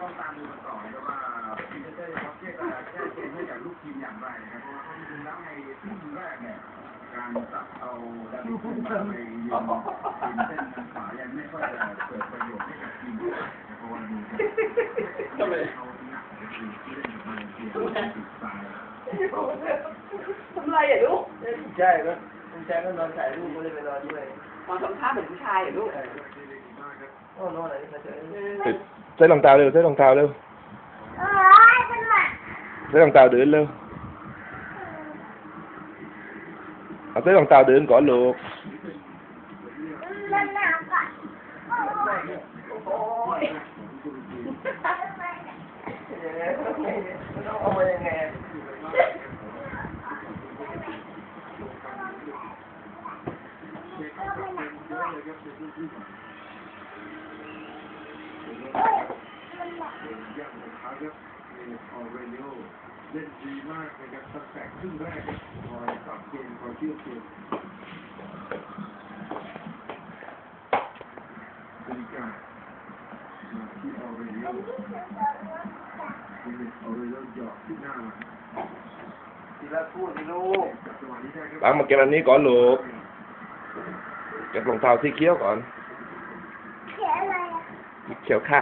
ต้องตามดูกันต่อนะครับว่าพีเตอร์ครับจะแก้เกมให้กับลูกทีมอย่างไรนะครับเพราะว่าเขาจริงๆแล้วในครึ่งแรกเนี่ยการตัดเอาดาวิดขึ้นมาไปยืนเป็นเส้นทางขวายังไม่ค่อยจะเกิดประโยชน์ให้กับทีมเท่าไหร่นะครับเพราะว่าดูเขาหนักในทีมที่เล่นกับมาเลเซียติดซ้ายทำไรอะลูกใช่ก็คุณแจ๊คก็นอนถ่ายรูปก็เลยไปนอนด้วยมองทำท่าเหมือนผู้ชายอะลูกโอ้นอนไหนมาเจอ ใส่รองเท้าเร็วใส่รองเท้าเร็วเอ้ ยเป็นหวัดใส่รอเท้าเดินเร็วเอาใส่รองเท้าเดินก่อนลูกมันหนาวก่อนโอ้ยโอ้ยยังไงต้องเอางมาวย่างของเขาครับออเรโอเล่นดีมากนะครับตั้งแต่ครึ่งแรกคอยปรับเกมคอยเชื่อเกมเป็นการมาที่ออเรโยมีออเรโยหยอกที่หน้าทีละคู่ทีลูกหลังมาเก็บอันนี้ก่อนลูกเก็บรองเท้าสีเขี้ยวก่อน เขียวค่ะ